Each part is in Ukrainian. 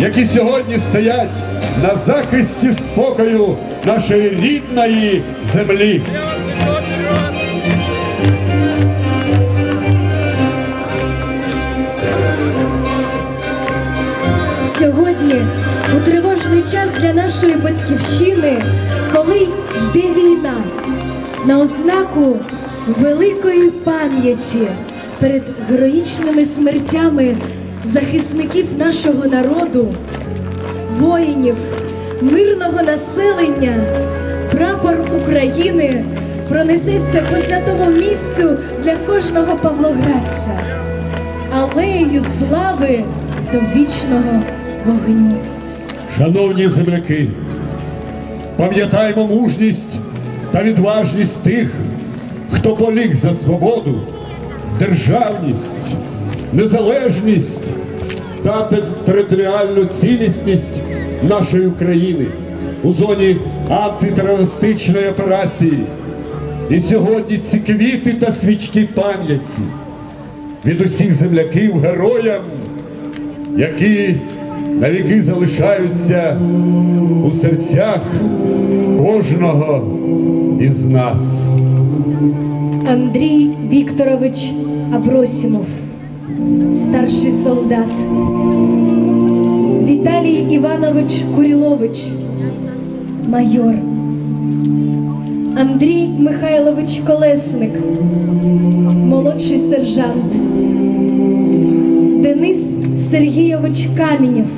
які сьогодні стоять на захисті спокою нашої рідної землі. Сьогодні у тривожний час для нашої батьківщини, коли йде війна, на ознаку великої пам'яті перед героїчними смертями захисників нашого народу, воїнів, мирного населення, прапор України пронесеться по святому місцю для кожного павлоградця алеєю слави до вічного вогню. Шановні земляки, пам'ятаємо мужність та відважність тих, хто поліг за свободу, державність, незалежність та територіальну цілісність нашої України у зоні антитерористичної операції. І сьогодні ці квіти та свічки пам'яті від усіх земляків героям які навіки залишаються у серцях кожного із нас. Андрій Вікторович Абросімов, старший солдат. Віталій Іванович Курілович, майор. Андрій Михайлович Колесник, молодший сержант. Денис Сергійович Камінєв,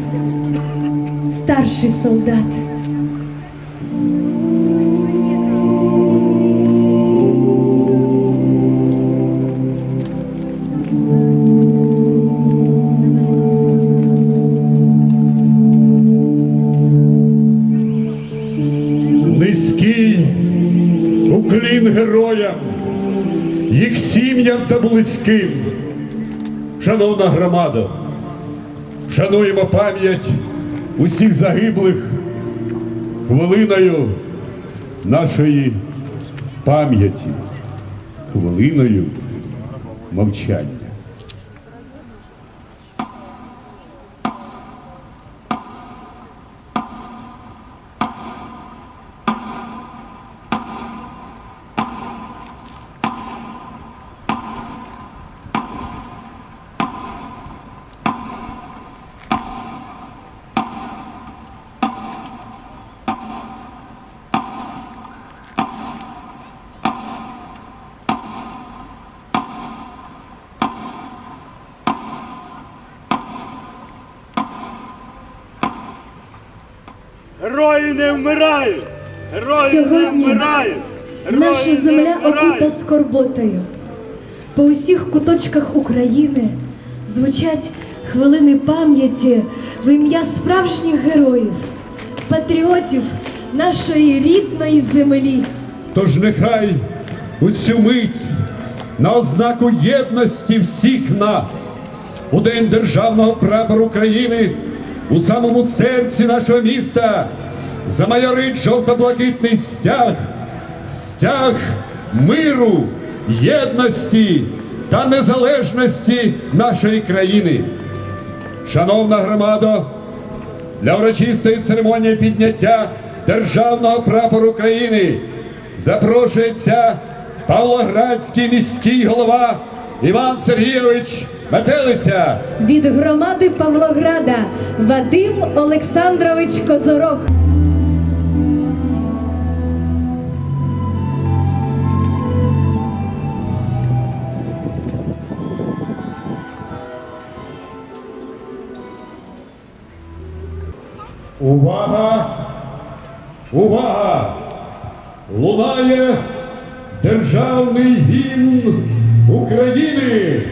старший солдат. Сім'ям та близьким. Шановна громада, шануємо пам'ять усіх загиблих хвилиною нашої пам'яті, хвилиною мовчання. Герої не вмирають! Герої Сьогодні не вмирають! Герої Наша земля вмирають! окута скорботою. По усіх куточках України звучать хвилини пам'яті в ім'я справжніх героїв, патріотів нашої рідної землі. Тож нехай у цю мить на ознаку єдності всіх нас у День Державного прапору України у самому серці нашого міста замайорить жовто-блакитний стяг, стяг миру, єдності та незалежності нашої країни. Шановна громада, для урочистої церемонії підняття державного прапору України запрошується Павлоградський міський голова Іван Сергійович Метелиця. Від громади Павлограда Вадим Олександрович Козорог. Увага! Увага! Лунає державний гімн України.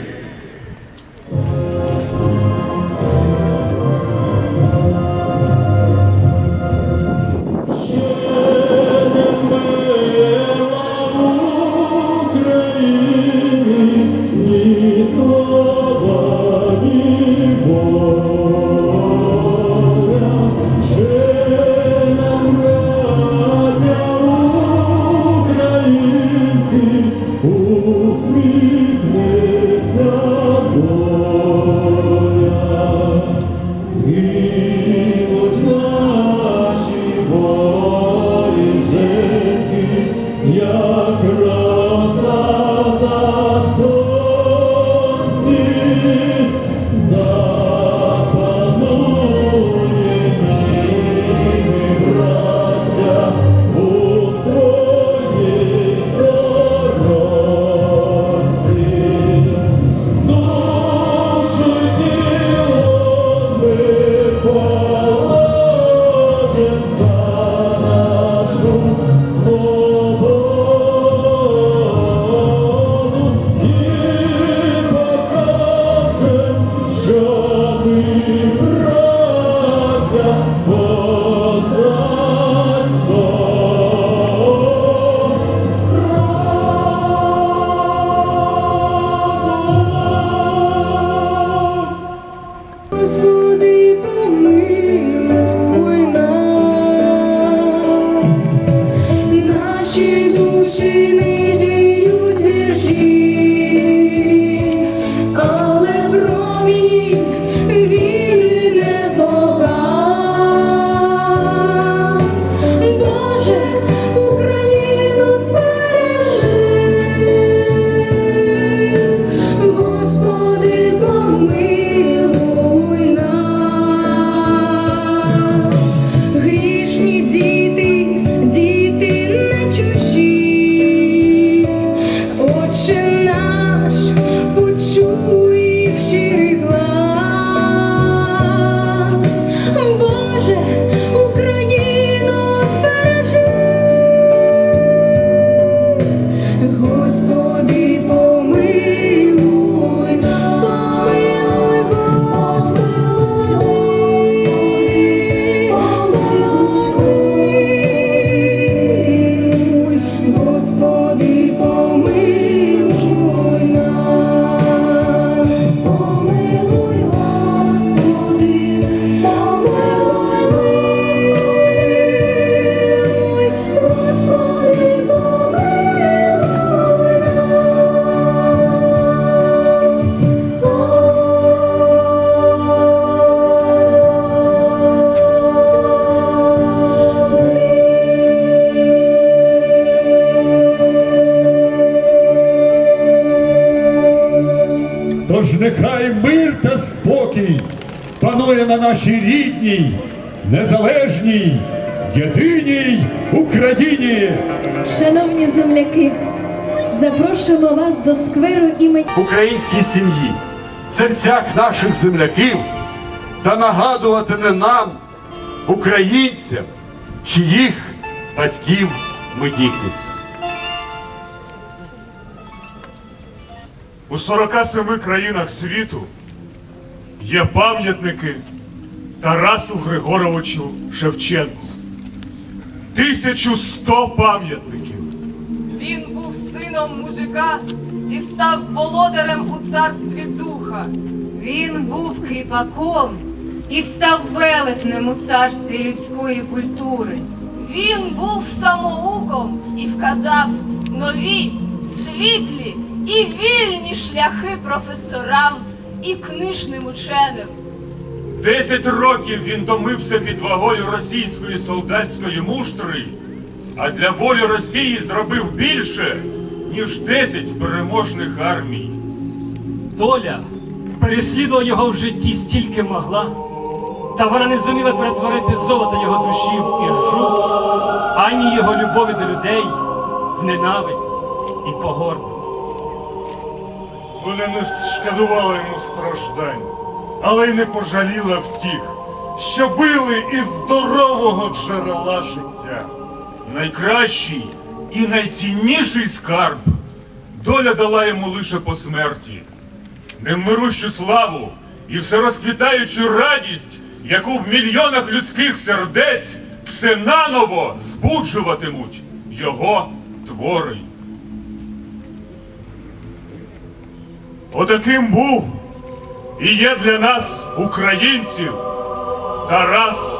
Нашій рідній, незалежній, єдиній Україні. Шановні земляки, запрошуємо вас до скверу імені. українській сім'ї, серцях наших земляків та нагадувати не нам, українцям, чиїх батьків ми діти. У 47 країнах світу є пам'ятники Тарасу Григоровичу Шевченку. 1100 пам'ятників. Він був сином мужика і став володарем у царстві духа. Він був кріпаком і став велетнем у царстві людської культури. Він був самоуком і вказав нові, світлі і вільні шляхи професорам і книжним ученим. Десять років він томився під вагою російської солдатської муштри, а для волі Росії зробив більше, ніж десять переможних армій. Доля переслідувала його в житті стільки могла, та вона не зуміла перетворити золото його душі в іржу, ані його любові до людей в ненависть і погорду. Доля не шкодувала йому страждань, але й не пожаліла втіх, що били із здорового джерела життя. Найкращий і найцінніший скарб доля дала йому лише по смерті. Невмирущу славу і всерозквітаючу радість, яку в мільйонах людських сердець все наново збуджуватимуть його твори. Отаким був і є для нас, українців, Тарас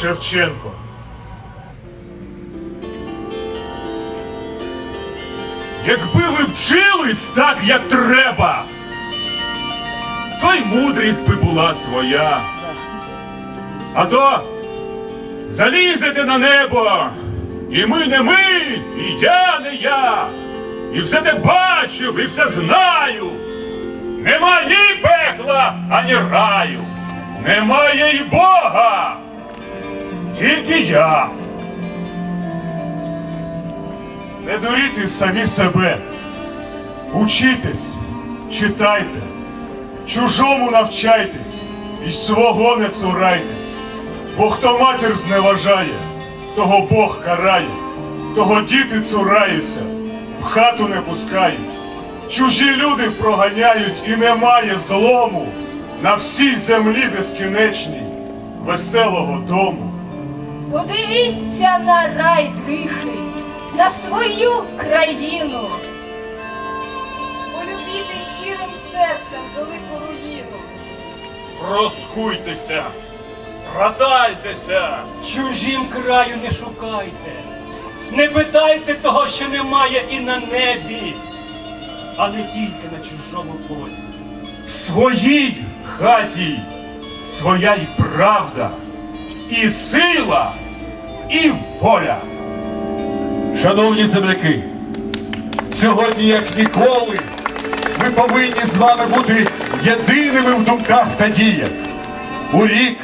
Шевченко. Якби ви вчились так, як треба, то й мудрість би була своя. А то залізете на небо, і ми не ми, і я не я, і все те бачив, і все знаю. Нема ні пекла, ані раю, немає й Бога, тільки я. Не дуріти самі себе. Учітесь, читайте, чужому навчайтесь і свого не цурайтесь. Бо хто матір зневажає, того Бог карає, того діти цураються, в хату не пускають. Чужі люди проганяють і немає злому на всій землі безкінечній, веселого дому. Подивіться на рай тихий, на свою країну. Полюбіти щирим серцем велику руїну. Розкуйтеся, братайтеся. Чужим краю не шукайте, не питайте того, що немає і на небі, а не тільки на чужому полі. В своїй хаті своя й правда, і сила, і воля. Шановні земляки, сьогодні, як ніколи, ми повинні з вами бути єдиними в думках та діях. У рік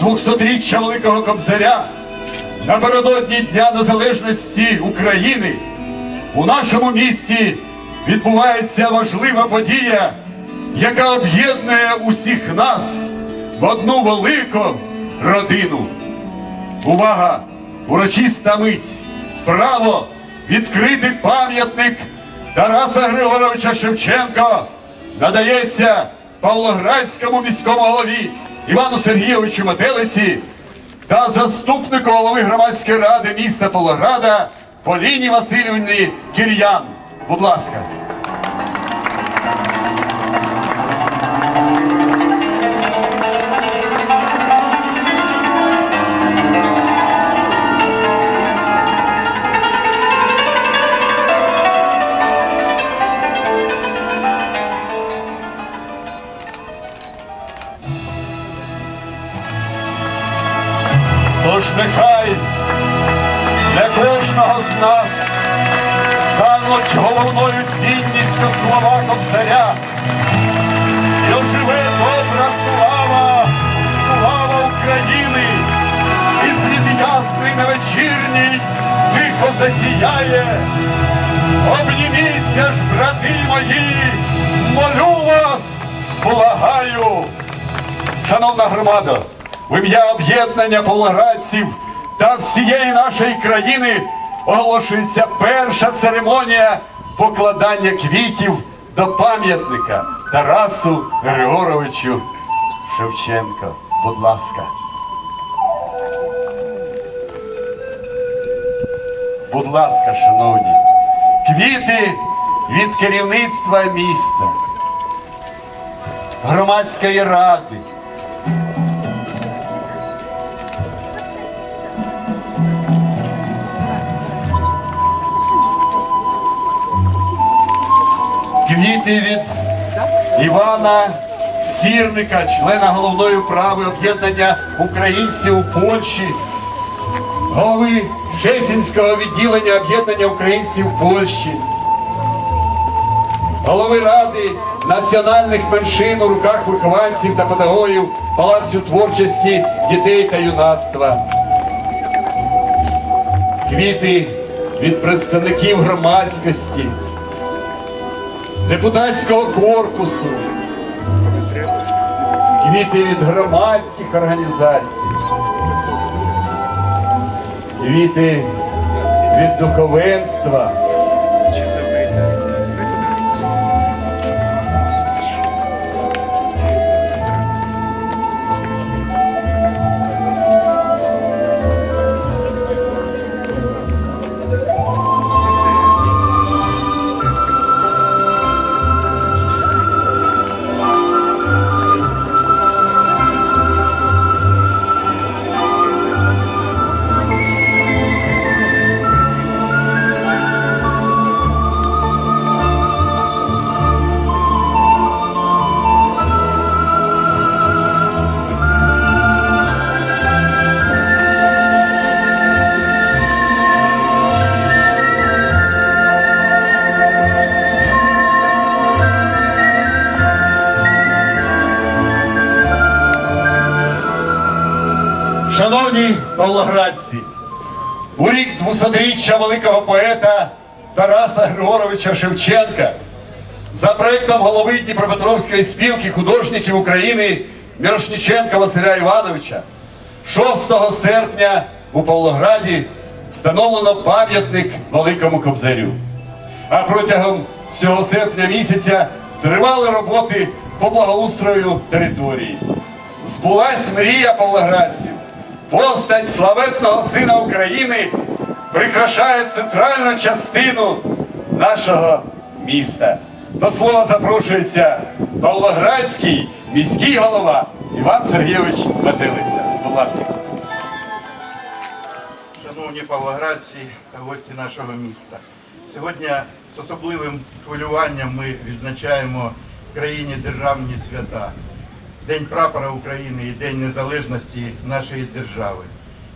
200-річчя Великого Кобзаря напередодні Дня Незалежності України у нашому місті відбувається важлива подія, яка об'єднує усіх нас в одну велику родину. Увага! Урочиста мить! Право відкрити пам'ятник Тараса Григоровича Шевченка надається Павлоградському міському голові Івану Сергійовичу Метелиці та заступнику голови громадської ради міста Павлограда Поліні Васильівні Кір'ян. Будь ласка. Тож нехай для кожного з нас стануть головною цінністю слова Кобзаря, живе добра слава, слава України, і світ ясний на вечірній тихо засіяє. Обніміться ж, брати мої, молю вас, благаю. Шановна громада, в ім'я об'єднання павлоградців та всієї нашої країни оголошується перша церемонія покладання квітів до пам'ятника Тарасу Григоровичу Шевченко. Будь ласка. Будь ласка, шановні, квіти від керівництва міста, громадської ради. Квіти від Івана Сірника, члена головної управи об'єднання українців у Польщі, голови Шесінського відділення об'єднання українців в Польщі, голови Ради національних меншин у руках вихованців та педагогів Палацю творчості дітей та юнацтва. Квіти від представників громадськості, депутатського корпусу, квіти від громадських організацій. Квіти від духовенства. Шановні павлоградці, у рік 200-річчя великого поета Тараса Григоровича Шевченка за проектом голови Дніпропетровської спілки художників України Мірошніченка Василя Івановича 6 серпня у Павлограді встановлено пам'ятник Великому Кобзарю. А протягом всього серпня місяця тривали роботи по благоустрою території. Збулась мрія павлоградців. Постать славетного сина України прикрашає центральну частину нашого міста. До слова запрошується Павлоградський міський голова Іван Сергійович Метелиця. Будь ласка. Шановні павлоградці та гості нашого міста. Сьогодні з особливим хвилюванням ми відзначаємо в країні державні свята. День прапора України і День Незалежності нашої держави.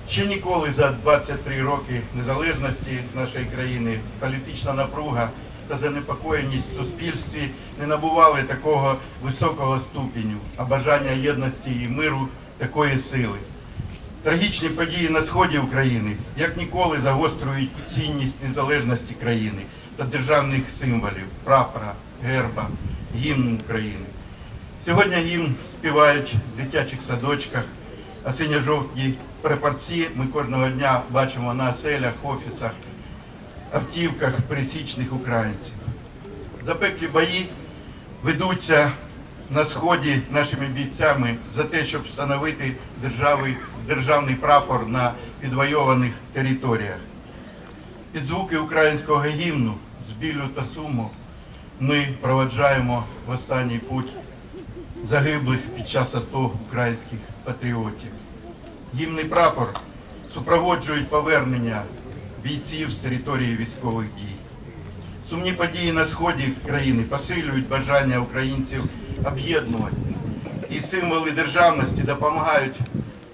Ще ніколи за 23 роки незалежності нашої країни політична напруга та занепокоєність в суспільстві не набували такого високого ступеню, а бажання єдності і миру такої сили. Трагічні події на сході України як ніколи загострюють цінність незалежності країни та державних символів прапора, герба, гімну України. Сьогодні гімн співають в дитячих садочках, а синьо-жовті прапорці ми кожного дня бачимо на оселях, офісах, автівках пересічних українців. Запеклі бої ведуться на сході нашими бійцями за те, щоб встановити держави, державний прапор на підвойованих територіях. Під звуки українського гімну з білю та суму ми проведжаємо в останній путь загиблих під час АТО українських патріотів. Гімний прапор супроводжують повернення бійців з території військових дій. Сумні події на сході країни посилюють бажання українців об'єднуватися. І символи державності допомагають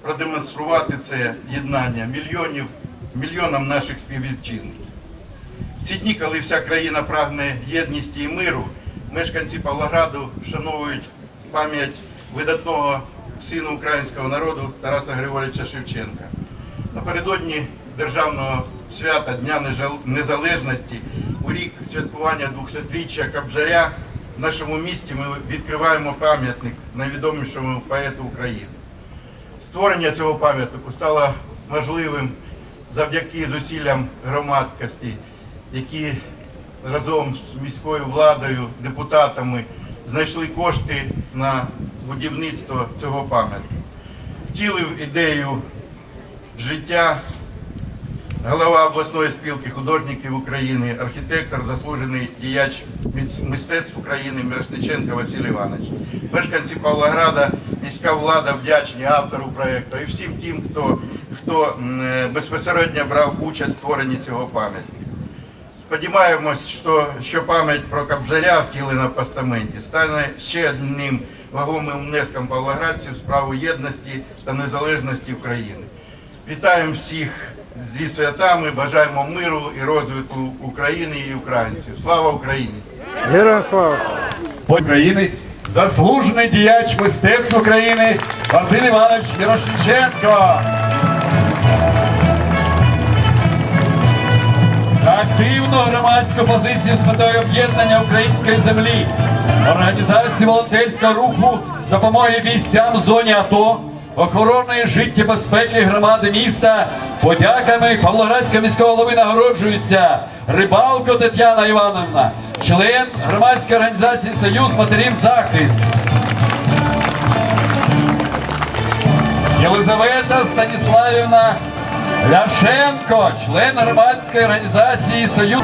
продемонструвати це єднання мільйонів, мільйонам наших співвітчизників. В ці дні, коли вся країна прагне єдності і миру, мешканці Павлограду вшановують пам'ять видатного сина українського народу Тараса Григорьовича Шевченка. Напередодні державного свята Дня Незалежності у рік святкування 200-річчя Кобзаря в нашому місті ми відкриваємо пам'ятник найвідомішому поету України. Створення цього пам'ятнику стало можливим завдяки зусиллям громадськості, які разом з міською владою, депутатами знайшли кошти на будівництво цього пам'ятника. Втілив ідею життя голова обласної спілки художників України, архітектор, заслужений діяч мистецтв України Мирошниченко Василь Іванович. Мешканці Павлограда, міська влада вдячні автору проєкту і всім тим, хто, хто е, безпосередньо брав участь в створенні цього пам'ятника. Сподіваємось, що, що пам'ять про Кобзаря, втілена в постаменті, стане ще одним вагомим внеском павлоградців в справу єдності та незалежності України. Вітаємо всіх зі святами, бажаємо миру і розвитку України і українців. Слава Україні! Героям слава! України заслужений діяч мистецтв України Василь Іванович Мірошниченко. Активну громадську позицію з метою об'єднання української землі, організації волонтерського руху, допомоги бійцям в зоні АТО, охорони життєбезпеки громади міста, подяками Павлоградського міського голови нагороджується Рибалко Тетяна Івановна, член громадської організації Союз матерів захист. Єлизавета Станіславівна Ляшенко, член громадської організації Союз.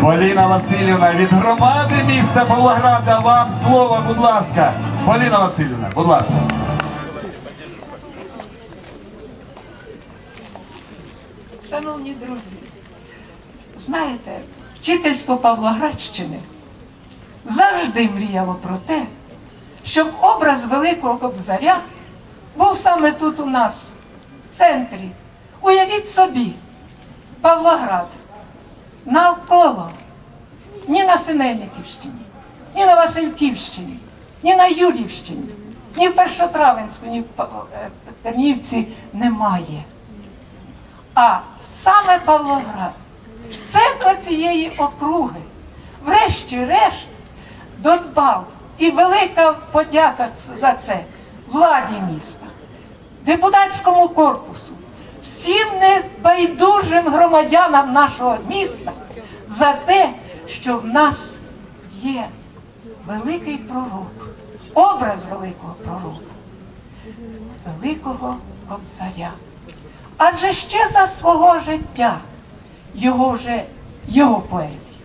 Поліна Васильівна від громади міста Павлограда. Вам слово, будь ласка. Поліна Васильівна, будь ласка. Шановні друзі, знаєте, вчительство Павлоградщини завжди мріяло про те, щоб образ Великого Кобзаря був саме тут у нас, в центрі. Уявіть собі, Павлоград. Навколо. Ні на Синельниківщині, ні на Васильківщині, ні на Юрівщині, ні в Першотравенську, ні в е, Тернівці немає. А саме Павлоград, центр цієї округи, врешті-решт, додбав і велика подяка за це владі міста, депутатському корпусу, всім небайдужим громадянам нашого міста за те, що в нас є великий пророк, образ великого пророка, великого кобзаря. Адже ще за свого життя його вже його поезію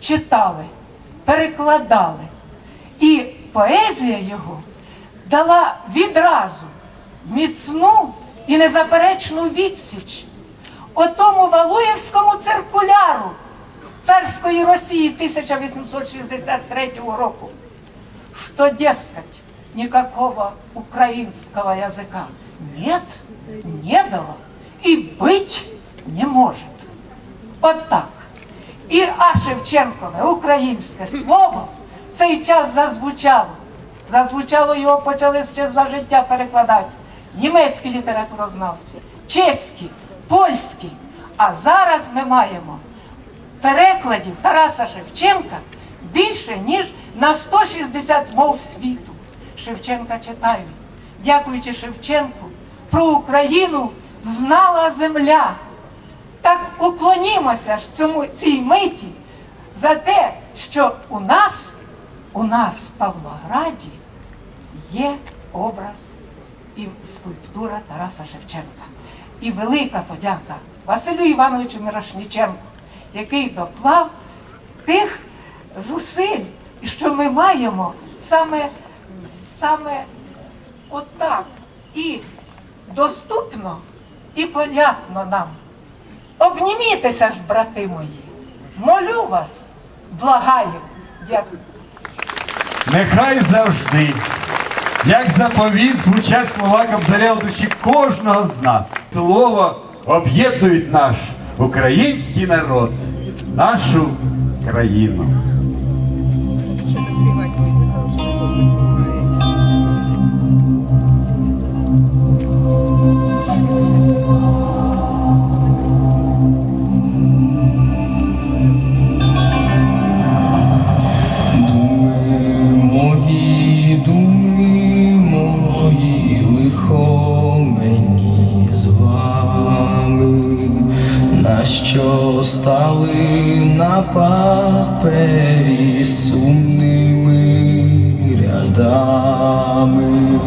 читали, перекладали. І поезія його дала відразу міцну і незаперечну відсіч отому Валуєвському циркуляру царської Росії 1863 року, что, дескать, никакого украинского языка нет, не было и быть не может. От так. І а Шевченкове українське слово в цей час зазвучало. Зазвучало його почали ще за життя перекладати. Німецькі літературознавці, чеські, польські. А зараз ми маємо перекладів Тараса Шевченка більше, ніж на 160 мов світу. Шевченка читають. Дякуючи Шевченку, про Україну знала земля. Так уклонімося ж цьому цій миті за те, що у нас, у нас в Павлограді є образ і скульптура Тараса Шевченка. І велика подяка Василю Івановичу Мирошниченку, який доклав тих зусиль, що ми маємо саме, саме отак і доступно, і понятно нам. Обнімітеся ж, брати мої. Молю вас, благаю. Дякую. Нехай завжди, як заповіт, звучать слова Кобзаря у душі кожного з нас. Слово об'єднують наш український народ, нашу країну. Мої що стали на папері сумними рядами,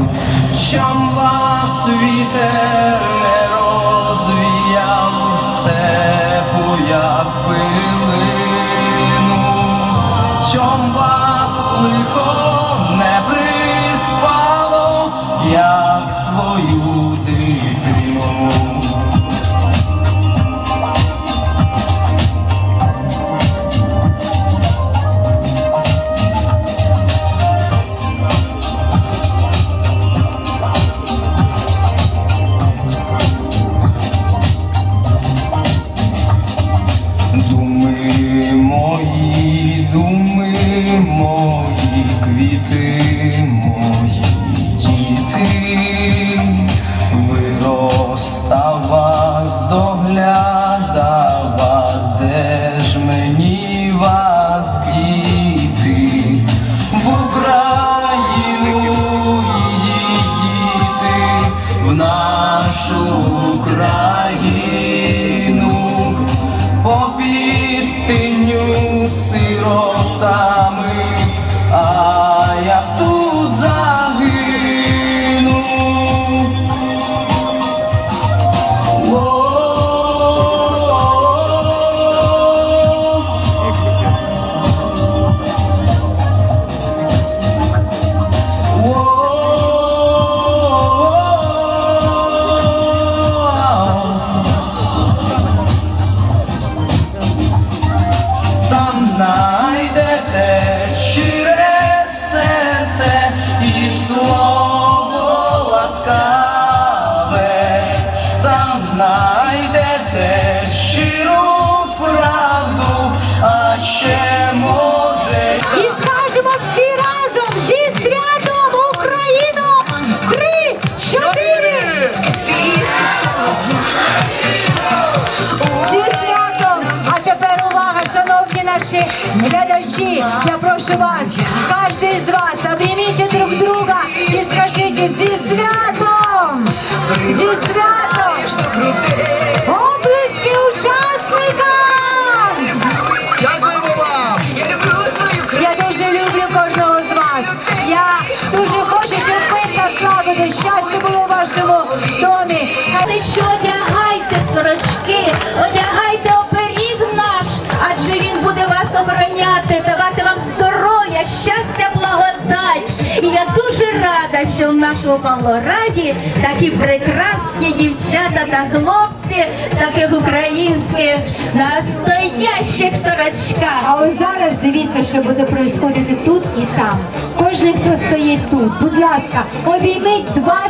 що в нашому Павлораді такі прекрасні дівчата та хлопці, таких українських настоящих сорочках. А ось зараз дивіться, що буде происходити тут і там. Кожен, хто стоїть тут, будь ласка, обійміть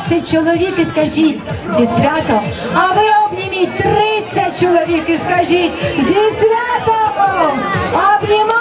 20 чоловік і скажіть зі святом. А ви обніміть 30 чоловік і скажіть зі святом! Обнімаємося!